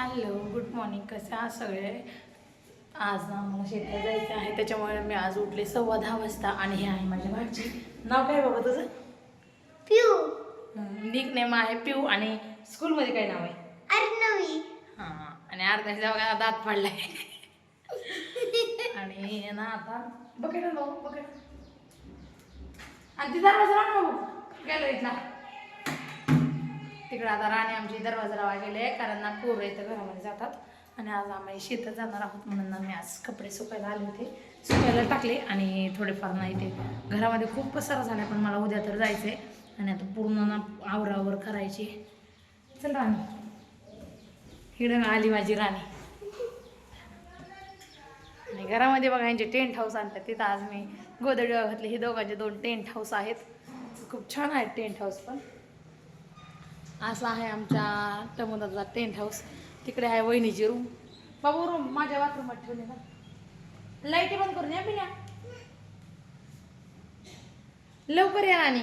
Hello good morning कसे आहात सगळे? आज ना मला शेतात जायचं आहे त्याच्यामुळे मी आज उठले सव्वा दहा वाजता आणि हे आहे माझ्या भाची. नाव काय बाबा तुझं? पिऊ. निक नेम आहे पिऊ आणि स्कूलमध्ये काय नाव आहे? अर्णवी. हां आणि अर्ध्याच्या बघा दात पडलाय. आणि ना आता बकेट आण भाऊ बकेट आणि ती दरवाजा ना भाऊ गॅलरीतला तिकडं आता राणी आमची दरवाजा लावा गेले कारण ना पोरं इथं घरामध्ये जातात. आणि आज आम्ही शेतात जाणार आहोत म्हणून ना मी आज कपडे सुकायला आले होते. सुकायला टाकले आणि थोडेफार नाही ते घरामध्ये खूप पसारा झाला पण मला उद्या तर जायचं आहे आणि आता पूर्ण ना आवरावर करायची. चल राणी. हिडं आली माझी राणी. आणि घरामध्ये बघा यांचे टेंट हाऊस आणतात तिथं. आज मी गोदडी घातले हे दोघांचे दोन टेंट हाऊस आहेत. खूप छान आहेत टेंट हाऊस पण. असा आहे आमच्या टमोदाचा टेंट हाऊस तिकडे आहे वहिनीची रूम बाबू रूम माझ्या बाथरूमात ठेवले ना. लाईटी बंद करून या पिल्या. लवकर या राणी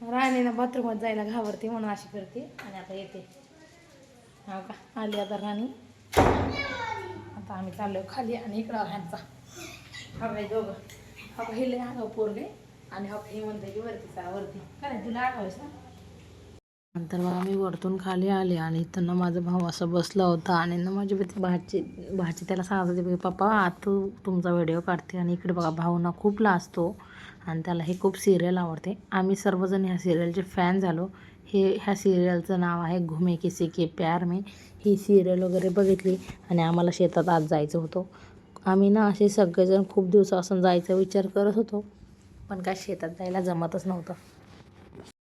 राणीनं बाथरूमात जायला घाबरते म्हणून अशी करते. आणि आता येते. हो का? आली आता राणी. आता आम्ही चाललो खाली आणि इकडं ह्यांचा हा दोघं. हा बघ, हे लय पोरगे आणि हा हे म्हणते की वरती काय तुला ना? नंतर मग आम्ही वरतून खाली आले आणि इथं ना माझा भाऊ असं बसला होता आणि ना माझी ती भाची भाची त्याला सांगत होती पप्पा आता तुमचा व्हिडिओ काढते आणि इकडे बघा भाऊ ना खूप लाजतो आणि त्याला हे खूप सिरियल आवडते. आम्ही सर्वजण ह्या सिरियलचे फॅन झालो. हे ह्या सिरियलचं नाव आहे घुमे किसी के प्यार में. ही सिरियल वगैरे बघितली आणि आम्हाला शेतात आज जायचं होतं. आम्ही ना असे सगळेजण खूप दिवसापासून जायचा विचार करत होतो. पण काय शेतात जायला जमतच नव्हतं.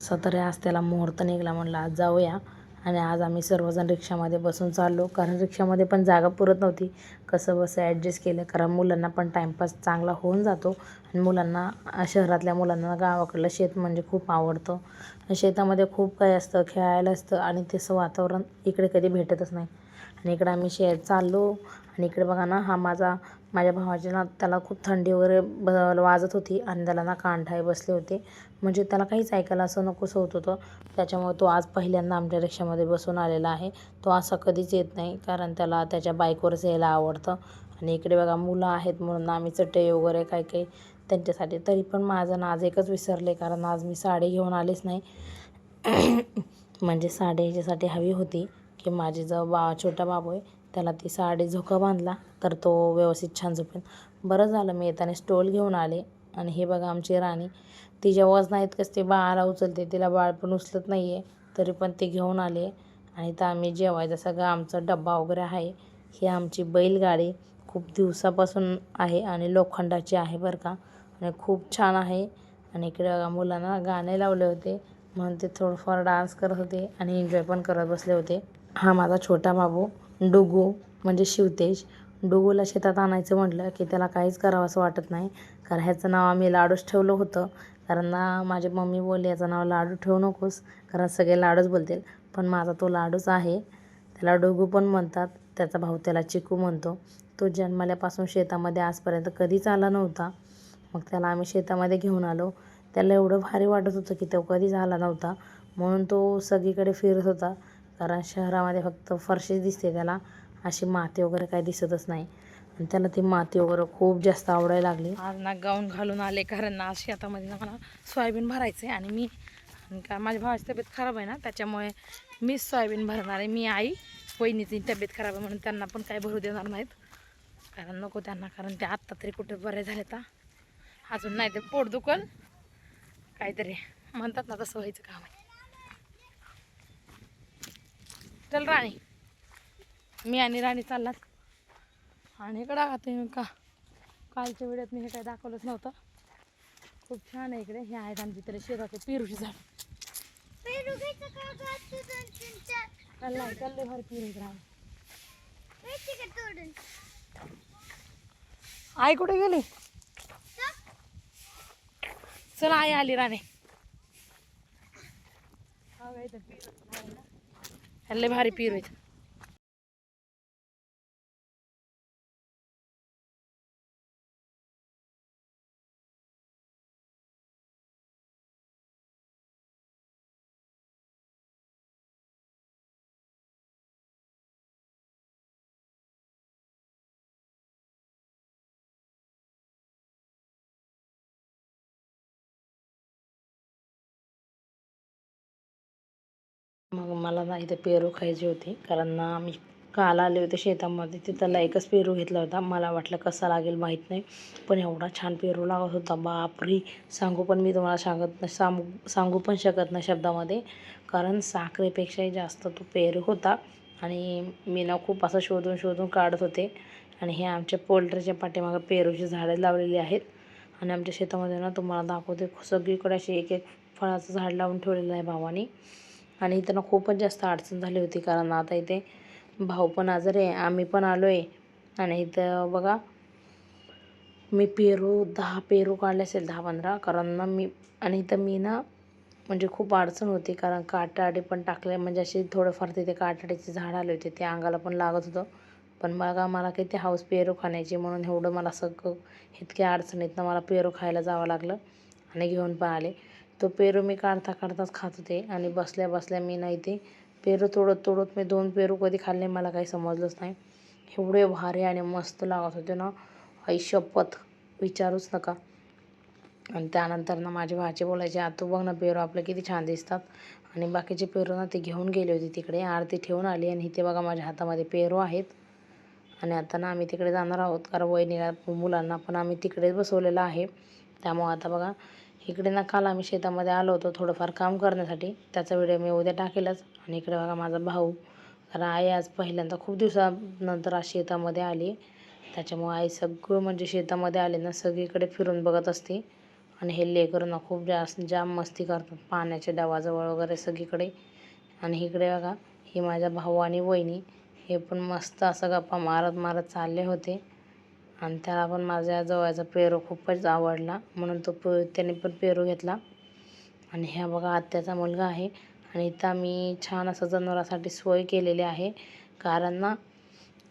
असं आज त्याला मुहूर्त निघाला म्हणलं आज जाऊया. आणि आज आम्ही सर्वजण रिक्षामध्ये बसून चाललो. कारण रिक्षामध्ये पण जागा पुरत नव्हती. कसं बसं ॲडजस्ट केलं कारण मुलांना पण टाईमपास चांगला होऊन जातो. आणि मुलांना शहरातल्या मुलांना गावाकडलं शेत म्हणजे खूप आवडतं. शेतामध्ये खूप काही असतं खेळायला असतं आणि तसं वातावरण इकडे कधी भेटतच नाही. आणि इकडे आम्ही शे चाललो. आणि इकडे बघा ना हा माझा माझ्या भावाच्या ना त्याला खूप थंडी वगैरे ब वाजत होती आणि त्याला ना कांठाळे बसले होते. म्हणजे त्याला काहीच ऐकायला असं नकोसं होत होतं. त्याच्यामुळे तो आज पहिल्यांदा आमच्या रिक्षामध्ये बसून आलेला आहे. तो असा कधीच येत नाही कारण त्याला त्याच्या बाईकवरच यायला आवडतं. आणि इकडे बघा मुलं आहेत म्हणून आम्ही चटई वगैरे काही काही त्यांच्यासाठी तरी पण माझं ना आज एकच विसरले कारण आज मी साडी घेऊन आलीच नाही. म्हणजे साडी ह्याच्यासाठी हवी होती की माझी जो बा छोटा बाबू आहे. त्याला ती साडी झोका बांधला तर तो व्यवस्थित छान झोपेल बरं झालं मी येताना स्टोल घेऊन आले. आणि हे बघा आमची राणी. तिच्या वजना इतकंच ते बाळाला उचलते तिला बाळ पण उचलत नाही आहे तरी पण ते घेऊन आले. आणि तर आम्ही जेवायचं सगळं आमचा डब्बा वगैरे आहे. ही आमची बैलगाडी खूप दिवसापासून आहे आणि लोखंडाची आहे बरं का. आणि खूप छान आहे. आणि इकडे बघा मुलांना गाणे लावले होते. म्हणून ते थोडंफार डान्स करत होते आणि एन्जॉय पण करत बसले होते. हा माझा छोटा बाबू. डुगू म्हणजे शिवतेज. डुगूला शेतात आणायचं म्हटलं की त्याला काहीच करावं असं वाटत नाही. कारण ह्याचं नाव आम्ही लाडूच ठेवलं होतं. कारण ना माझी मम्मी बोलली याचं नाव लाडू ठेवू नकोस. कारण सगळे लाडूच बोलतील. पण माझा तो लाडूच आहे. त्याला डोगू पण म्हणतात. त्याचा भाऊ त्याला चिकू म्हणतो. तो जन्मल्यापासून शेतामध्ये आजपर्यंत कधीच आला नव्हता. मग त्याला आम्ही शेतामध्ये घेऊन आलो. त्याला एवढं भारी वाटत होतं की तो कधीच आला नव्हता. म्हणून तो सगळीकडे फिरत होता. कारण शहरामध्ये फक्त फरशीच दिसते त्याला. अशी माती वगैरे काही दिसतच नाही. आणि त्याला ती माती वगैरे खूप जास्त आवडायला लागली. आज ना गाऊन घालून आले कारण ना आज शेतामध्ये ना मला सोयाबीन भरायचं आहे आणि मी आणि का माझ्या भावाची तब्येत खराब आहे ना त्याच्यामुळे मीच सोयाबीन भरणार आहे. मी आई वहिनीची तब्येत खराब आहे म्हणून त्यांना पण काही भरू देणार नाहीत. कारण नको त्यांना कारण ते आत्ता तरी कुठे बरे झाले तर अजून नाही ते पोट दुखल. काहीतरी म्हणतात ना तसं व्हायचं काम आहे. चल राणी. मी आणि राणी चाललात. आणि इकडं का का? कालच्या वेळेत मी हे काही दाखवलंच नव्हतं. खूप छान आहे इकडे. हे आहेत आमची तरी शेताचे पेरूची झाड. पेरू घ्यायचं भर पिरू चाललाय पेरू आहे. आई कुठे गेली? चल आई आली राणे. हल्ले भारी पेरू आहेत. मला ना इथे पेरू खायची होती. कारण ना मी काल आले होते शेतामध्ये. तिथला एकच पेरू घेतला होता. मला वाटलं कसा लागेल माहीत नाही. पण एवढा छान पेरू लागत होता. बापरी! सांगू पण मी तुम्हाला सांगत नाही. सांगू सांगू पण शकत नाही शब्दामध्ये. कारण साखरेपेक्षाही जास्त तो पेरू होता. आणि मी ना खूप असं शोधून शोधून काढत होते. आणि हे आमच्या पोल्ट्रीच्या पाठीमागं पेरूची झाडं लावलेली आहेत. आणि आमच्या शेतामध्ये ना तुम्हाला दाखवते. सगळीकडे अशी एक एक फळाचं झाड लावून ठेवलेलं आहे भावानी. आणि इथं ना खूपच जास्त अडचण झाली होती कारण आता इथे भाऊ पण आजारी आहे आम्ही पण आलो आहे आणि इथं बघा मी पेरू दहा पेरू काढले असेल दहा पंधरा. कारण ना मी आणि इथं मी ना म्हणजे खूप अडचण होती कारण काटाडी पण टाकले. म्हणजे अशी थोडंफार तिथे काटाडीचे झाड आले होते ते अंगाला पण लागत होतं. पण बघा मला काही ते हाऊस पेरू खाण्याची म्हणून एवढं मला सगळं इतक्या अडचणीतनं मला पेरू खायला जावं लागलं. आणि घेऊन पण आले. तो पेरू मी काढता काढताच खात होते आणि बसल्या बसल्या मी नाही ते पेरू तोडत तोडत मी दोन पेरू कधी खाल्ले मला काही समजलंच नाही. एवढे भारी आणि मस्त लागत होते ना. आई शपथ विचारूच नका. आणि त्यानंतर ना माझे भाचे बोलायचे आतू बघ ना पेरू आपले किती छान दिसतात. आणि बाकीचे पेरू ना ते घेऊन गेले होते तिकडे आरती ठेवून आली आणि इथे बघा माझ्या हातामध्ये पेरू आहेत. आणि आता ना आम्ही तिकडे जाणार आहोत कारण वहिनीला मुलांना पण आम्ही तिकडेच बसवलेलं आहे. त्यामुळं आता बघा इकडे ना काल आम्ही शेतामध्ये आलो होतो थोडंफार काम करण्यासाठी. त्याचा व्हिडिओ मी उद्या टाकेलच. आणि इकडे बघा माझा भाऊ. कारण आई आज पहिल्यांदा खूप दिवसानंतर आज शेतामध्ये आली. त्याच्यामुळे आई सगळं म्हणजे शेतामध्ये आले ना सगळीकडे फिरून बघत असते. आणि हे लेकरं ना खूप जास्त जाम मस्ती करतात. पाण्याच्या डवाजवळ वगैरे सगळीकडे. आणि इकडे बघा ही माझ्या भाऊ आणि वहिनी. हे पण मस्त असं गप्पा मारत मारत चालले होते. आणि त्याला पण माझ्या जवळचा पेरू खूपच आवडला. म्हणून तो पे त्याने पण पेरू घेतला. आणि ह्या बघा आत्याचा मुलगा आहे. आणि इथं आम्ही छान असं जनावरासाठी सोय केलेली आहे. कारण ना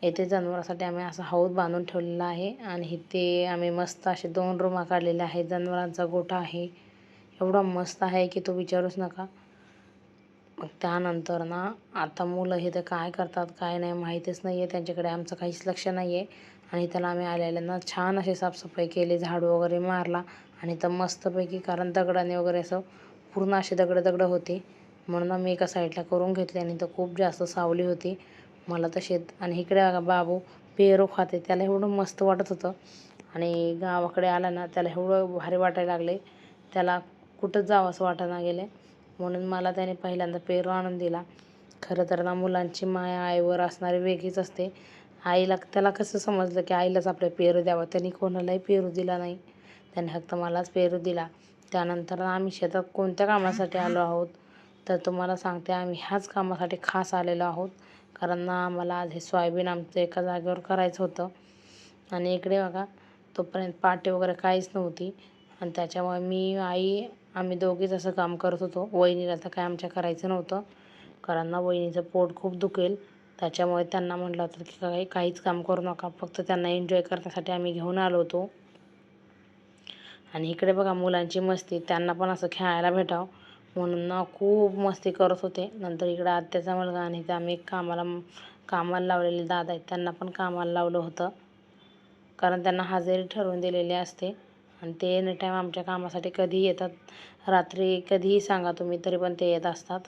येथे जनावरासाठी आम्ही असा हौद बांधून ठेवलेला आहे. आणि इथे आम्ही मस्त असे दोन रूमा काढलेल्या आहेत. जनावरांचा गोठा आहे. एवढा मस्त आहे की तो विचारूच नका. मग त्यानंतर ना आता मुलं हे तर काय करतात काय नाही माहीतच नाही आहे त्यांच्याकडे आमचं काहीच लक्ष नाही आहे आणि त्याला आम्ही आलेल्यांना छान अशी साफसफाई केली झाडू वगैरे मारला आणि तर मस्तपैकी कारण दगडाने वगैरे असं पूर्ण असे दगडं दगडं होती. म्हणून आम्ही एका साईडला करून घेतली आणि तर खूप जास्त सावली होती. मला तर शेत आणि इकडे बघा बाबू पेरू खाते त्याला एवढं मस्त वाटत होतं. आणि गावाकडे आला ना त्याला एवढं भारी वाटायला लागले. त्याला कुठंच जावं असं वाटायला गेले. म्हणून मला त्याने पहिल्यांदा पेरू आणून दिला. खरं तर ना मुलांची माया आईवर असणारी वेगळीच असते. आईला त्याला कसं समजलं की आईलाच आपल्या पेरू द्यावं? त्यांनी कोणालाही पेरू दिला नाही. त्याने फक्त मलाच पेरू दिला. त्यानंतर आम्ही शेतात कोणत्या कामासाठी आलो आहोत? तर तुम्हाला सांगते आम्ही ह्याच कामासाठी खास आलेलो आहोत. कारण ना आम्हाला आज हे सोयाबीन आमचं एका जागेवर करायचं होतं. आणि इकडे बघा तोपर्यंत पाटे वगैरे काहीच नव्हती. आणि त्याच्यामुळे मी आई आम्ही दोघीच असं काम करत होतो. वहिनीला तर काय आमच्या करायचं नव्हतं. कारण ना वहिनीचं पोट खूप दुखेल. त्याच्यामुळे त्यांना म्हटलं होतं की काही काहीच काम करू नका फक्त त्यांना एन्जॉय करण्यासाठी आम्ही घेऊन आलो होतो. आणि इकडे बघा मुलांची मस्ती त्यांना पण असं खेळायला भेटावं म्हणून ना खूप मस्ती करत होते. नंतर इकडं आत्याचा मुलगा आणि ते आम्ही कामाला कामाला लावलेले दादा आहेत त्यांना पण कामाला लावलं होतं. कारण त्यांना हजेरी ठरवून दिलेली असते आणि ते एनी टाईम आमच्या कामासाठी कधीही येतात. रात्री कधीही सांगा तुम्ही तरी पण ते येत असतात.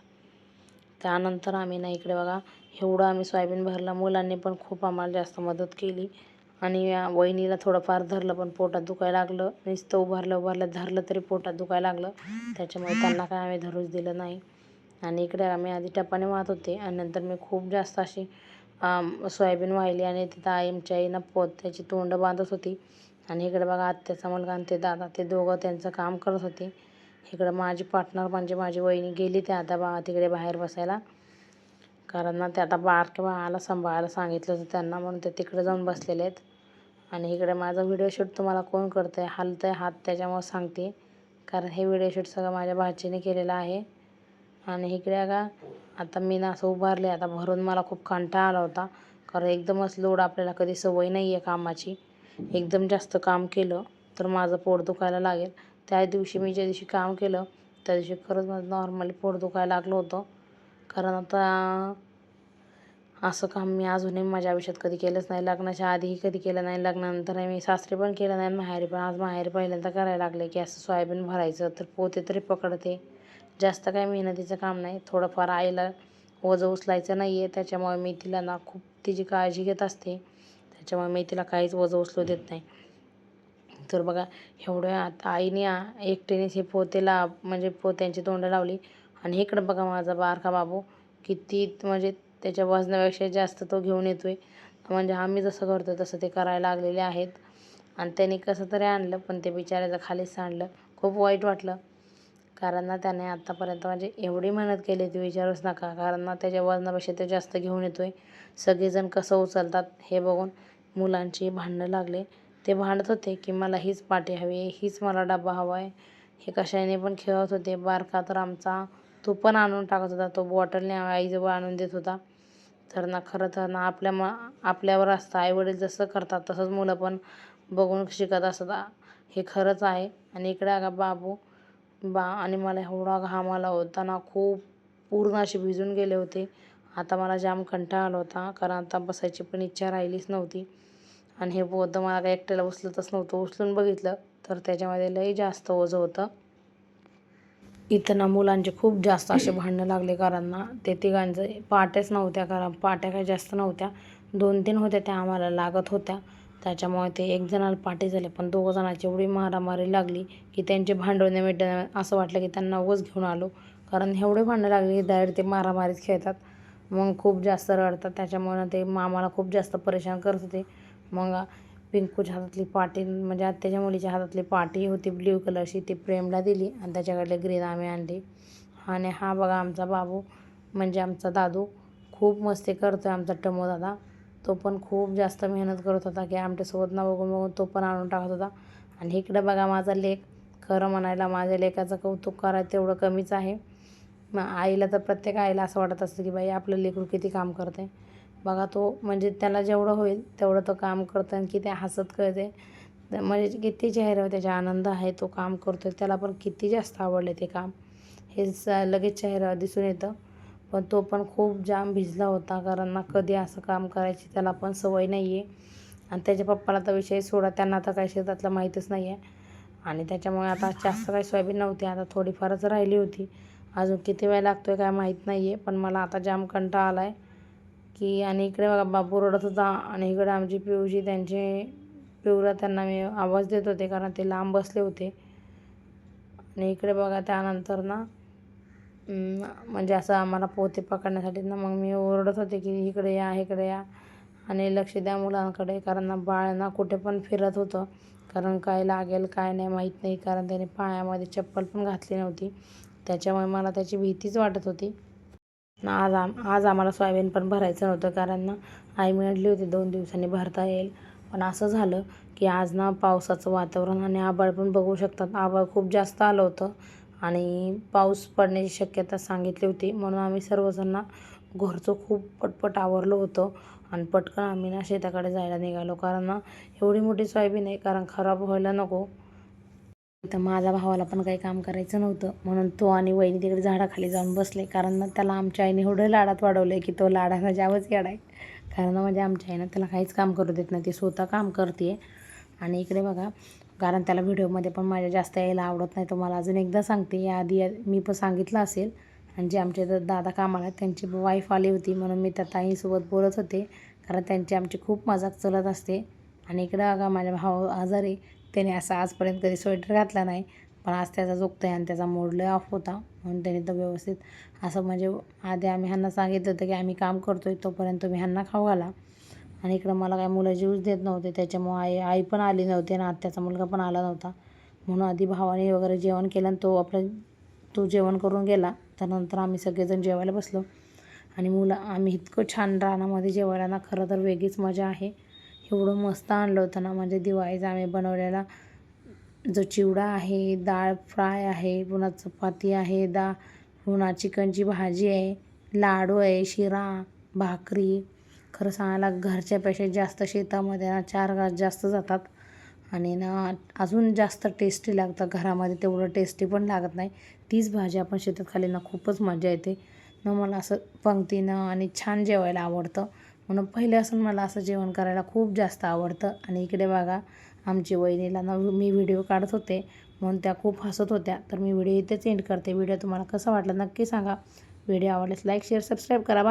त्यानंतर आम्ही ना इकडे बघा एवढं आम्ही सोयाबीन भरला. मुलांनी पण खूप आम्हाला जास्त मदत केली. आणि या वहिनीला थोडंफार धरलं पण पोटात दुखायला लागलं. नुसतं उभारलं उभारलं धरलं तरी पोटात दुखायला लागलं. त्याच्यामुळे त्यांना काय आम्ही धरूच दिलं नाही. आणि इकडे आम्ही आधी टपाने वाहत होते आणि नंतर मी खूप जास्त अशी सोयाबीन वाहिली. आणि तिथं आई आमच्या आईनं पोत्याची तोंड बांधत होती. आणि इकडे बघा आत्याचा मुलगा आणि ते दादा ते दोघं त्यांचं काम करत होते. इकडं माझी पार्टनर म्हणजे माझी वहिनी गेली ते आता बा तिकडे बाहेर बसायला. कारण ना ते आता बारक्या बाळाला सांभाळायला सांगितलं होतं त्यांना म्हणून ते तिकडे जाऊन बसलेले आहेत. आणि इकडे माझा व्हिडिओ शूट तुम्हाला कोण करतं आहे हलतं आहे हात त्याच्यामुळं सांगते. कारण हे व्हिडिओ शूट सगळं माझ्या भाचीने केलेलं आहे. आणि इकडे का आता मी ना असं उभारले आता भरून मला खूप कंटाळा आला होता. कारण एकदमच लोड आपल्याला कधी सवय नाही आहे कामाची. एकदम जास्त काम केलं तर माझं पोट दुखायला लागेल. त्या दिवशी मी ज्या दिवशी काम केलं त्या दिवशी खरंच माझं नॉर्मली पोट दुखायला लागलं होतं. कारण आता असं काम मी अजूनही माझ्या आयुष्यात कधी केलंच नाही. लग्नाच्या आधीही कधी केलं नाही. लग्नानंतर मी सासरी पण केलं नाही. माहेरी पण आज माहेरी पहिल्यांदा करायला लागले की असं सोयाबीन भरायचं तर पोते तरी पकडते. जास्त काही मेहनतीचं काम नाही. थोडंफार आईला वजं उचलायचं नाही आहे त्याच्यामुळे मी तिला ना खूप तिची काळजी घेत असते. त्याच्यामुळे मी तिला काहीच वजं उचलू देत नाही. तर बघा एवढ्या आता आईने आ- हे पोतेला म्हणजे पोत्यांची तोंड लावली. आणि इकडं बघा माझा बारका बाबू किती म्हणजे त्याच्या वजनापेक्षा जास्त तो घेऊन येतो आहे म्हणजे आम्ही जसं करतो तसं ते करायला लागलेले आहेत. आणि त्यांनी कसं तरी आणलं पण ते बिचाऱ्याचं खालीच आणलं. खूप वाईट वाटलं. कारण ना त्याने आत्तापर्यंत म्हणजे एवढी मेहनत केली ती विचारूच नका. कारण ना त्याच्या वजनापेक्षा ते जास्त घेऊन येतो आहे सगळेजण कसं उचलतात हे बघून मुलांची भांडणं लागले. ते भांडत होते की मला हीच पाटी हवी आहे हीच मला डबा हवा आहे. हे कशाने पण खेळत होते. बारका तर आमचा. तो पण आणून टाकत होता. तो बॉटलने आईजवळ आणून देत होता. तर ना खरं तर ना आपल्या म आपल्यावर असतं. आईवडील जसं करतात तसंच मुलं पण बघून शिकत असतात. हे खरंच आहे. आणि इकडे का बाबू. बा आणि मला एवढा घाम आला होता ना. खूप पूर्ण असे भिजून गेले होते. आता मला जाम कंटाळा आला होता. कारण आता बसायची पण इच्छा राहिलीच नव्हती. आणि हे पोतं मला काही एकट्याला उचलतच नव्हतं. उचलून बघितलं तर त्याच्यामध्ये लई जास्त ओझं होतं. इथं ना मुलांचे खूप जास्त असे भांडणं लागले कारण ना ते तिघांचं पाट्याच नव्हत्या कारण पाट्या काही जास्त नव्हत्या. दोन तीन होत्या त्या आम्हाला लागत होत्या. त्याच्यामुळे ते एक जणाला पाटे झाले पण दोघं जणांची एवढी मारामारी लागली की त्यांचे भांडवणे मिटणे असं वाटलं की त्यांना उगाच घेऊन आलो. कारण एवढे भांडणं लागले की डायरेक्ट ते मारामारीत खेळतात. मग खूप जास्त रडतात. त्याच्यामुळे ते आम्हाला खूप जास्त परेशान करत होते. मग पिंकूच्या हातातली पाटी म्हणजे आत्याच्या मुलीच्या हातातली पाटी होती ब्ल्यू कलरची ती प्रेमला दिली आणि त्याच्याकडले ग्रीन आम्ही आणली. आणि हा बघा आमचा बाबू म्हणजे आमचा दादू खूप मस्ती करतो आहे आमचा टमो दादा. तो पण खूप जास्त मेहनत करत होता की आमच्यासोबत ना बघून बघून तो पण आणून टाकत होता. आणि इकडं बघा माझा लेख खरं म्हणायला माझ्या लेखाचं कौतुक करायचं तेवढं कमीच आहे. मग आईला तर प्रत्येक आईला असं वाटत असतं की बाई आपलं लेकरू किती काम करते बघा तो म्हणजे त्याला जेवढं होईल तेवढं तो काम करतो आणि किती हसत कळते म्हणजे किती चेहऱ्यावर त्याचा आनंद आहे तो काम करतो. त्याला पण किती जास्त आवडले ते काम. हे स लगेच चेहऱ्यावर दिसून येतं. पण तो पण खूप जाम भिजला होता कारण ना कधी असं काम करायची त्याला पण सवय नाही आहे आणि त्याच्या पप्पाला तर विषय सोडा त्यांना तर काही शेतातलं माहीतच नाही आहे आणि त्याच्यामुळे आता जास्त काही सोयाबीन नव्हती आता थोडीफारच राहिली होती. अजून किती वेळ लागतो आहे काय माहीत नाही आहे पण मला आता जाम कंटाळा आला आहे की आणि इकडे बघा बापू रडत होता आणि इकडे आमची पिऊजी त्यांचे पिऊला त्यांना मी आवाज देत होते कारण ते लांब बसले होते. आणि इकडे बघा त्यानंतर ना म्हणजे असं आम्हाला पोते पकडण्यासाठी ना मग मी ओरडत होते की इकडे या इकडे या आणि लक्ष द्या मुलांकडे कारण ना बाळ ना कुठे पण फिरत होतं. कारण काय लागेल काय नाही माहीत नाही कारण त्याने पायामध्ये चप्पल पण घातली नव्हती. त्याच्यामुळे मला त्याची भीतीच वाटत होती. ना आज आम आज आम्हाला सोयाबीन पण भरायचं नव्हतं कारण ना आई म्हटली होती दोन दिवसांनी भरता येईल. पण असं झालं की आज ना पावसाचं वातावरण आणि आभाळ पण बघू शकतात. आभाळ खूप जास्त आलं होतं आणि पाऊस पडण्याची शक्यता सांगितली होती. म्हणून आम्ही सर्वजण घरचं खूप पटपट आवरलं होतं आणि पटकन आम्ही ना शेताकडे जायला निघालो. कारण ना एवढी मोठी सोयाबीन आहे कारण खराब व्हायला नको. तर माझ्या भावाला पण काही काम करायचं नव्हतं. म्हणून तो आणि वहिनी तिकडे झाडाखाली जाऊन बसले. कारण ना त्याला आमच्या आईने एवढं लाडात वाढवलं आहे की तो लाडाला जावंच येड आहे कारण म्हणजे आमच्या आईनं त्याला काहीच काम करू देत नाही. ती स्वतः काम करते आणि इकडे बघा कारण त्याला व्हिडिओमध्ये पण माझ्या जास्त यायला आवडत नाही. तुम्हाला अजून एकदा सांगते. याआधी मी पण सांगितलं असेल. आणि जे आमचे इथं दादा कामाला आहेत, त्यांची वाईफ आली होती. म्हणून मी त्या ताईंसोबत बोलत होते. कारण त्यांची आमची खूप मजाक चलत असते. आणि इकडं बघा माझ्या भाऊ आजारी त्याने असं आजपर्यंत कधी स्वेटर घातला नाही पण आज त्याचा जोगतं आहे आणि त्याचा मूड लय ऑफ होता म्हणून त्याने तर व्यवस्थित असं म्हणजे आधी आम्ही ह्यांना सांगितलं होतं की आम्ही काम करतो आहे तोपर्यंत तुम्ही ह्यांना खाऊ घाला. आणि इकडं मला काय मुलं जीवच देत नव्हते त्याच्यामुळं आई आई पण आली नव्हती आणि आत्याचा मुलगा पण आला नव्हता. म्हणून आधी भावाने वगैरे जेवण केलं आणि तो आपलं तो जेवण करून गेला. त्यानंतर आम्ही सगळेजण जेवायला बसलो. आणि मुलं आम्ही इतकं छान रानामध्ये जेवायला ना खरं तर वेगळीच मजा आहे. एवढं मस्त आणलं होतं ना. म्हणजे दिवाळीचा आम्ही बनवलेला जो चिवडा आहे डाळ फ्राय आहे पुन्हा चपाती आहे दा पुन्हा चिकनची भाजी आहे लाडू आहे शिरा भाकरी. खरं सांगायला घरच्यापेक्षा जास्त शेतामध्ये ना चार घास जास्त जातात. आणि ना अजून जास्त टेस्टी लागतं घरामध्ये. तेवढं टेस्टी पण लागत नाही. तीच भाजी आपण शेतात खाली ना खूपच मजा येते. ना मला असं पंक्तीनं आणि छान जेवायला आवडतं. म्हणून पहिल्यापासून मला असं जेवण करायला खूप जास्त आवडतं. आणि इकडे बघा आमची वहिनीला ना मी व्हिडिओ काढत होते म्हणून त्या खूप हसत होत्या. तर मी व्हिडिओ इथेच एंड करते. व्हिडिओ तुम्हाला कसा वाटला नक्की सांगा. व्हिडिओ आवडल्यास लाईक शेअर सबस्क्राईब करा. बाय